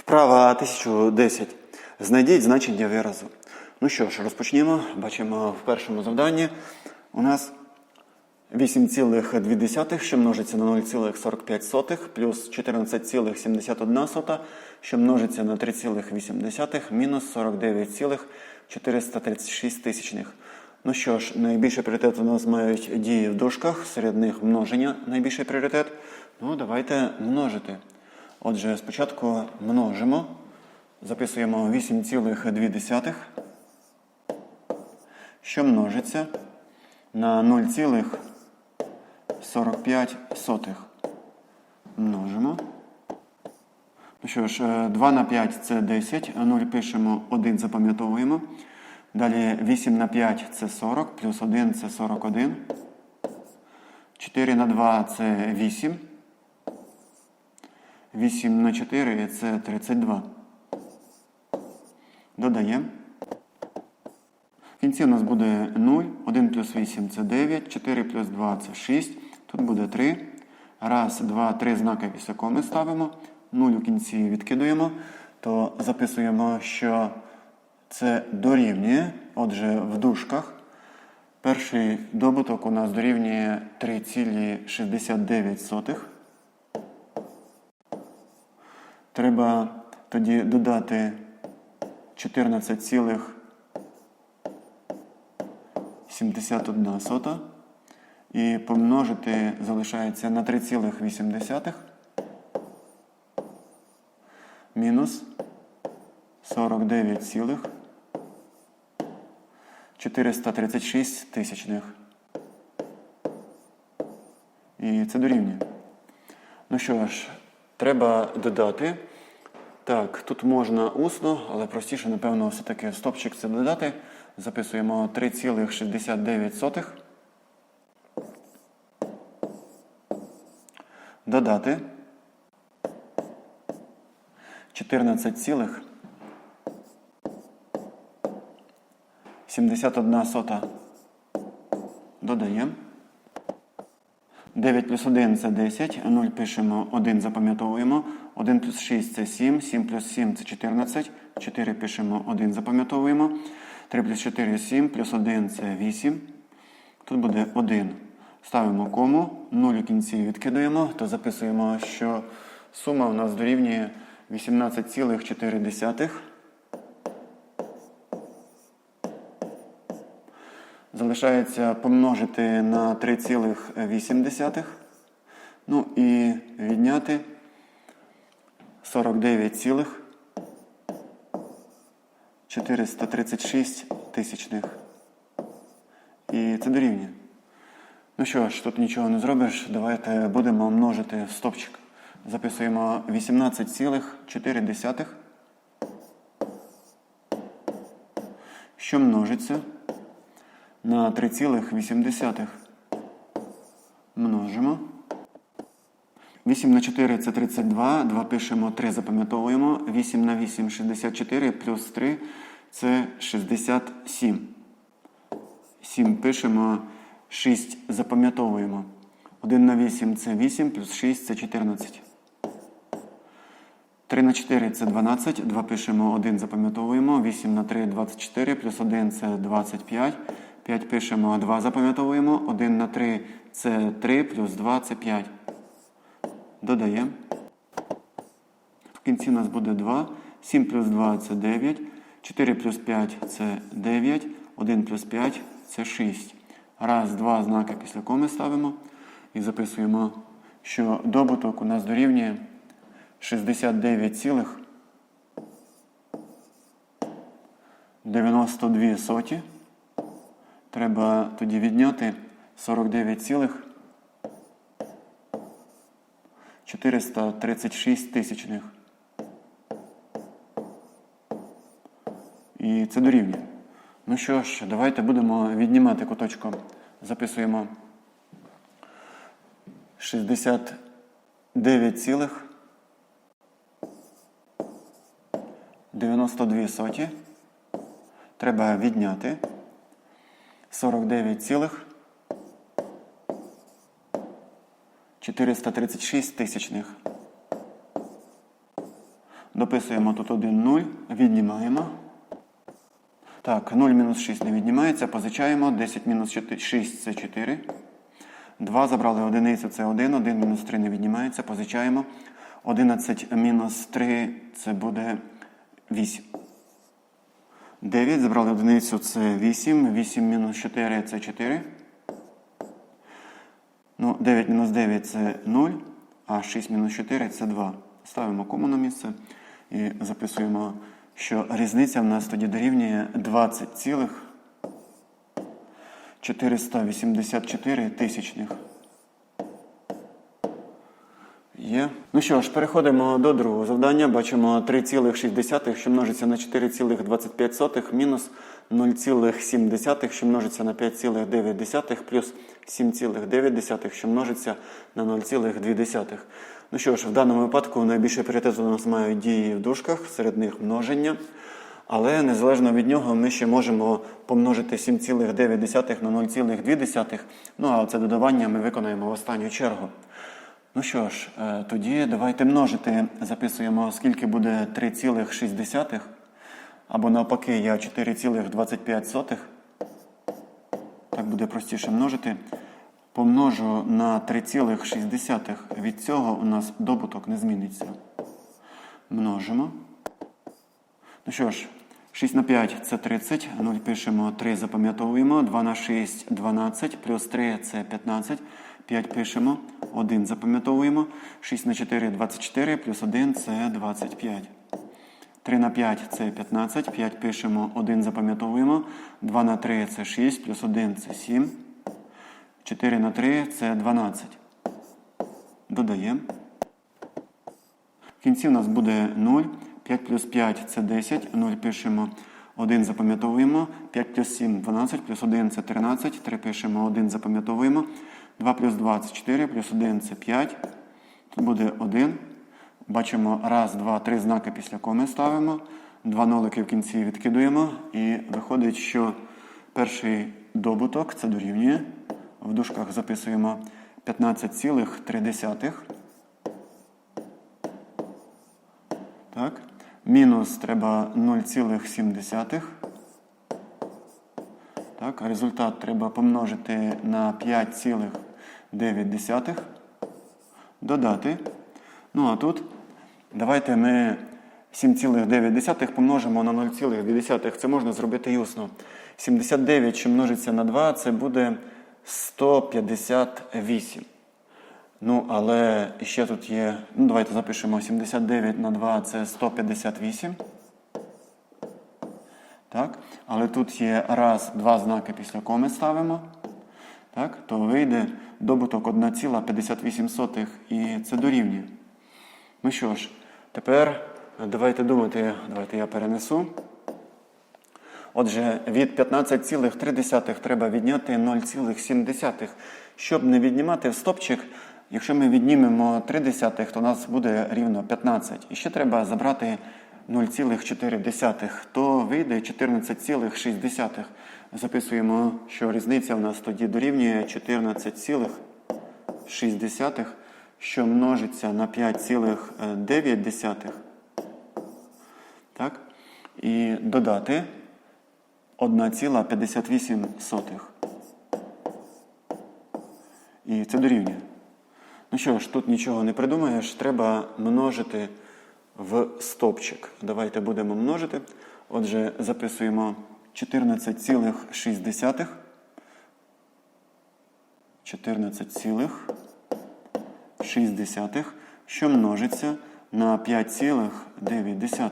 Вправа 1010. Знайдіть значення виразу. Ну що ж, розпочнімо. Бачимо в першому завданні у нас 8,2, що множиться на 0,45, плюс 14,71, що множиться на 3,8, мінус 49,436 тисячних. Ну що ж, найбільший пріоритет у нас мають дії в дужках, серед них множення найбільший пріоритет. Ну, давайте множити. Отже, спочатку множимо. Записуємо 8,2, що множиться на 0,45. Множимо. Ну що ж, е, 2 на 5 це 10, 0 пишемо, 1 запам'ятовуємо. Далі 8 на 5 це 40, плюс 1 це 41. 4 на 2 це 8. 8 на 4 це 32. Додаємо. В кінці у нас буде 0, 1 плюс 8 це 9, 4 плюс 2 це 6. Тут буде 3. Раз, два, три знаки після коми ставимо. 0 у кінці відкидуємо. То записуємо, що це дорівнює. Отже, в дужках. Перший добуток у нас дорівнює 3,69. Треба тоді додати 14,71 і помножити залишається на 3,8 мінус 49,436 тисячних. І це дорівнює. Ну що ж, треба додати. Так, тут можна усно, але простіше, напевно, все-таки стопчик це додати. Записуємо 3,69. Додати 14,71 сота. Додаємо. 9 плюс 1 це 10, 0 пишемо, 1 запам'ятовуємо. 1 плюс 6 це 7, 7 плюс 7 це 14, 4 пишемо, 1 запам'ятовуємо. 3 плюс 4 7, плюс 1 це 8. Тут буде 1. Ставимо кому, 0 у кінці відкидаємо, то записуємо, що сума у нас дорівнює 18,4. Залишається помножити на 3,8. Ну і відняти 49,436 тисячних. І це дорівнює. Ну що ж, тут нічого не зробиш. Давайте будемо множити стопчик. Записуємо 18,4. Що множиться на 3,8. Множимо. 8 на 4 це 32. 2 пишемо, 3 запам'ятовуємо. 8 на 8 64, плюс 3 це 67. 7 пишемо, 6 запам'ятовуємо. 1 на 8 це 8, плюс 6 це 14. 3 на 4 це 12. 2 пишемо, 1 запам'ятовуємо. 8 на 3 24, плюс 1 це 25. 5 пишемо, 2 запам'ятовуємо. 1 на 3 це 3, плюс 2 це 5. Додаємо. В кінці у нас буде 2. 7 плюс 2 це 9. 4 плюс 5 це 9. 1 плюс 5 це 6. Раз, два знаки після коми ставимо. І записуємо, що добуток у нас дорівнює 69,92 соті. Треба тоді відняти 49,436 тисячних. І це дорівнює. Ну що ж, давайте будемо віднімати куточком. Записуємо 69,92 соті. Треба відняти 49,436 тисячних. Дописуємо тут 1, 0, віднімаємо. Так, 0 мінус 6 не віднімається, позичаємо. 10 мінус 6 це 4. 2 забрали одиницю, це 1, 1 мінус 3 не віднімається, позичаємо. 11 мінус 3 це буде 8. 9 забрали одиницю, це 8. 8 мінус 4 це 4. Ну, 9 мінус 9 це 0, а 6 мінус 4 це 2. Ставимо кому на місце і записуємо, що різниця в нас тоді дорівнює 20,484 тисячних. Є. Ну що ж, переходимо до другого завдання. Бачимо 3,6, що множиться на 4,25 мінус 0,7, що множиться на 5,9 плюс 7,9, що множиться на 0,2. Ну що ж, в даному випадку найбільше пріоритет у нас мають дії в дужках, серед них множення. Але незалежно від нього ми ще можемо помножити 7,9 на 0,2. Ну а це додавання ми виконаємо в останню чергу. Ну що ж, е, тоді давайте множити. Записуємо, скільки буде 3,6. Або навпаки, я 4,25. Так буде простіше множити. Помножу на 3,6. Від цього у нас добуток не зміниться. Множимо. Ну що ж, 6 на 5 це 30. 0 пишемо, 3 запам'ятовуємо. 2 на 6 12, плюс 3 це 15. 5 пишемо, 1 запам'ятовуємо. 6 на 4 24, плюс 1 це 25. 3 на 5 це 15. 5 пишемо, 1 запам'ятовуємо. 2 на 3 це 6, плюс 1 це 7. 4 на 3 це 12. Додаємо. В кінці у нас буде 0. 5 плюс 5 це 10. 0 пишемо. 1 запам'ятовуємо. 5 плюс 7 12, плюс 1 це 13. 3 пишемо, 1 запам'ятовуємо. 2 плюс 2 це 4, плюс 1 це 5. Тут буде 1. Бачимо раз, два, три знаки після коми ставимо. Два нолики в кінці відкидуємо. І виходить, що перший добуток це дорівнює. В дужках записуємо 15,3. Так. Мінус треба 0,7. Так, результат треба помножити на 5,9. Додати. Ну а тут давайте ми 7,9 помножимо на 0,2. Це можна зробити і усно. 79, що множиться на 2, це буде 158. Ну, але ще тут є. Ну, давайте запишемо 79 на 2 це 158. Так? Але тут є раз, два знаки після коми ставимо. Так? То вийде добуток 1,58 і це дорівнює. Ну що ж, тепер давайте думати, давайте я перенесу. Отже, від 15,3 треба відняти 0,7. Щоб не віднімати стопчик, якщо ми віднімемо 3, то у нас буде рівно 15. І ще треба забрати 0,4, то вийде 14,6. Записуємо, що різниця у нас тоді дорівнює 14,6, що множиться на 5,9. Так? І додати 1,58. І це дорівнює. Ну що ж, тут нічого не придумаєш, треба множити в стопчик. Давайте будемо множити. Отже, записуємо 14,6. 14,6, що множиться на 5,9.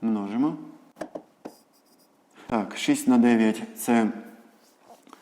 Множимо. Так, 6 на 9 це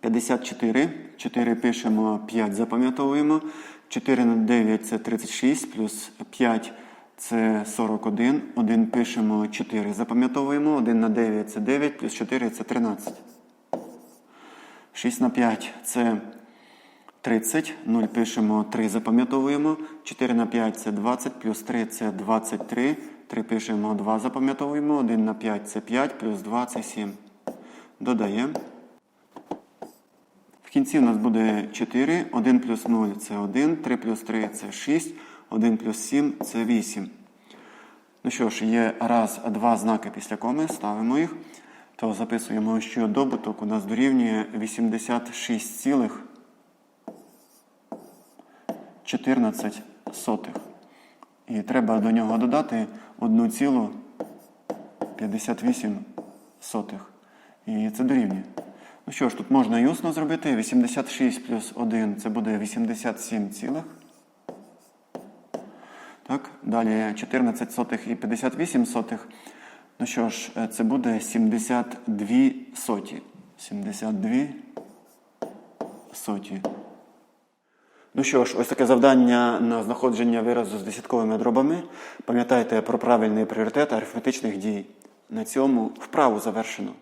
54. 4 пишемо, 5 запам'ятовуємо. 4 на 9 це 36, плюс 5 це 41. 1 пишемо, 4 запам'ятовуємо. 1 на 9 це 9, плюс 4 це 13. 6 на 5 це 30. 0 пишемо, 3 запам'ятовуємо. 4 на 5 це 20, плюс 3 це 23. 3 пишемо, 2 запам'ятовуємо. 1 на 5 це 5, плюс 2 це 7. Додаємо. В кінці у нас буде 4. 1 плюс 0 це 1, 3 плюс 3 це 6, 1 плюс 7 це 8. Ну що ж, є раз, два знаки після коми, ставимо їх. То записуємо, що добуток у нас дорівнює 86,14. І треба до нього додати 1,58 сотих. І це дорівнює. Ну що ж, тут можна і усно зробити. 86 плюс 1 це буде 87 цілих. Так, далі 14 сотих і 58 сотих. Ну що ж, е, це буде 72 соті. 72 соті. Ну що ж, ось таке завдання на знаходження виразу з десятковими дробами. Пам'ятайте про правильний пріоритет арифметичних дій. На цьому вправу завершено.